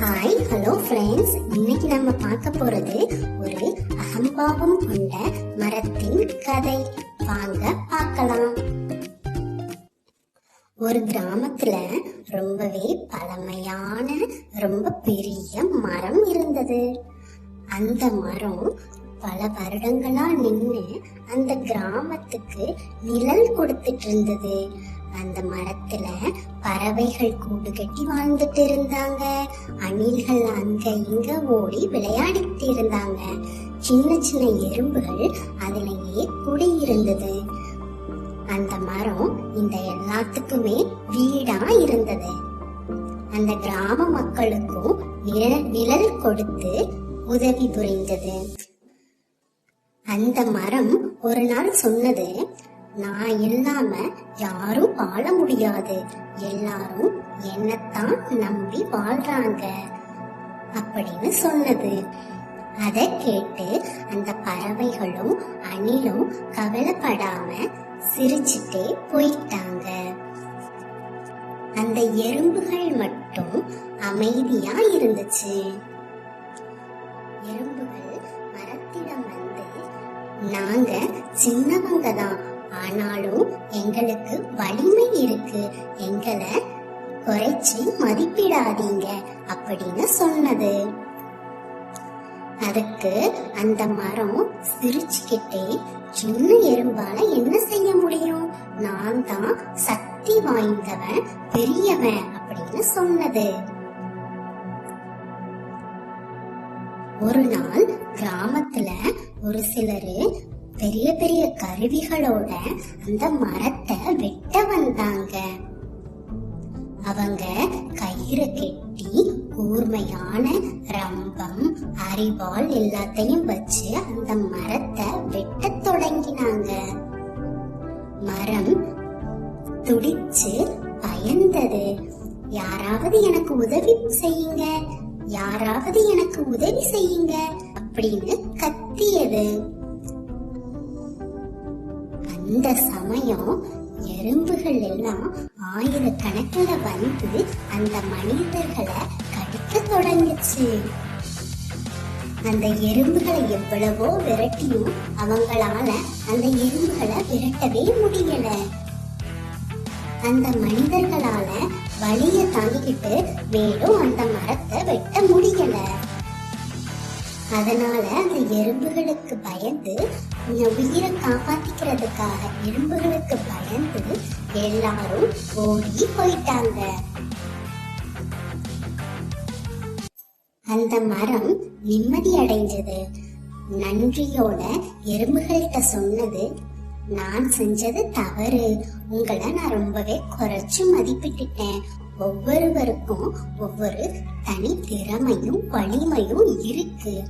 Hi hello friends இன்னைக்கு நம்ம பார்க்க போறது ஒரு அகம்பாவம் கொண்ட மரத்தின் கதை. வாங்க பார்க்கலாம். ஒரு கிராமத்துல ரொம்பவே பழமையான ரொம்ப பெரிய மரம் இருந்தது. அந்த மரம் பல வருடங்களா நின்னு அந்த கிராமத்துக்கு நிழல் கொடுத்துட்டு இருந்தது அந்த மரத்துல பறவைகள் கூடு கட்டி வாழ்ந்துட்டு இருந்தாங்க அணில்கள் அங்க இங்க ஓடி விளையாடிட்டு இருந்தாங்க சின்ன சின்ன எறும்புகள் அதிலேயே குடியிருந்தது. அந்த மரம் இந்த எல்லாத்துக்குமே வீடா இருந்தது. அந்த கிராம மக்களுக்கும் நிழல் நிழல் கொடுத்து உதவி புரிந்தது. அந்த மரம் ஒரு நாள் சொன்னது நான் இல்லாம யாரும் வாழ முடியாது. எல்லாரும் என்னத்தான் நம்பி வாழ்றாங்க. அப்படின்னு சொன்னது. அதை கேட்டு அந்த பறவைகளும் அணிலும் கவலைப்படாம சிரிச்சுட்டே போயிட்டாங்க. அந்த எறும்புகள் மட்டும் அமைதியா இருந்துச்சு. எறும்புகள் நாங்க சின்னவங்க தான் ஆனாலும் எங்களுக்கு வலிமை இருக்கு. எங்களை குறைச்சி மதிப்பிடாதீங்க அப்படின்னு சொன்னது. அதுக்கு அந்த மரம் சிரிச்சுக்கிட்டே சின்ன எறும்பால என்ன செய்ய முடியும்? நான் தான் சக்தி வாய்ந்தவன் பெரியவன் அப்படின்னு சொன்னது. ஒரு நாள் கிராமத்துல ஒரு சிலரு பெரிய பெரிய கருவிகளோட அந்த மரத்தை வெட்ட வந்தாங்க. அவங்க கயிறு கெட்டி கூர்மையான ரம்பம் அரிவாள் எல்லாத்தையும் வச்சு அந்த மரத்தை வெட்ட தொடங்கினாங்க. மரம் துடிச்சு பயந்தது. யாராவது எனக்கு உதவி செய்யுங்க. யாராவது எனக்கு உதவி செய்யுங்க அப்படின்னு கத்தியது. அந்த சமயம் எறும்புகள் எல்லாம் ஆயிரக்கணக்கில் வந்து அந்த மனிதர்களை கடிக்க தொடங்குச்சு. அந்த எறும்புகளை எவ்வளவோ விரட்டியும் அவங்களால அந்த எறும்புகளை விரட்டவே முடியல. அந்த மனிதர்களால வழிய தாங்கிக்கிட்டு மேலும் அந்த மரத்தை வெட்ட முடியல. அதனால அந்த எறும்புகளுக்கு பயந்து உயிரை காப்பாத்திக்கிறதுக்காக எறும்புகளுக்கு பயந்து எல்லாரும் ஓடி போயிட்டாங்க. அந்த மரம் நிம்மதி அடைஞ்சது. நன்றியோட எறும்புகள்கிட்ட சொன்னது நான் செஞ்சது தவறு. உங்களை நான் ரொம்பவே குறைச்சு மதிப்பிட்டுட்டேன். ஒவ்வொருவருக்கும் ஒவ்வொரு தனி திறமையும் வலிமையும் இருக்கு.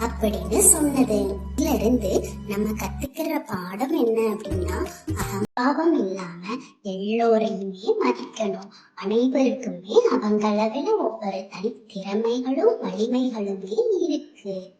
அப்படின்னு சொன்னது. இதுல இருந்து நம்ம கத்துக்கிற பாடம் என்ன அப்படின்னா அகம்பாவம் இல்லாம எல்லோரையுமே மதிக்கணும். அனைவருக்குமே அவங்கள விட ஒவ்வொரு தனி திறமைகளும் வலிமைகளுமே இருக்கு.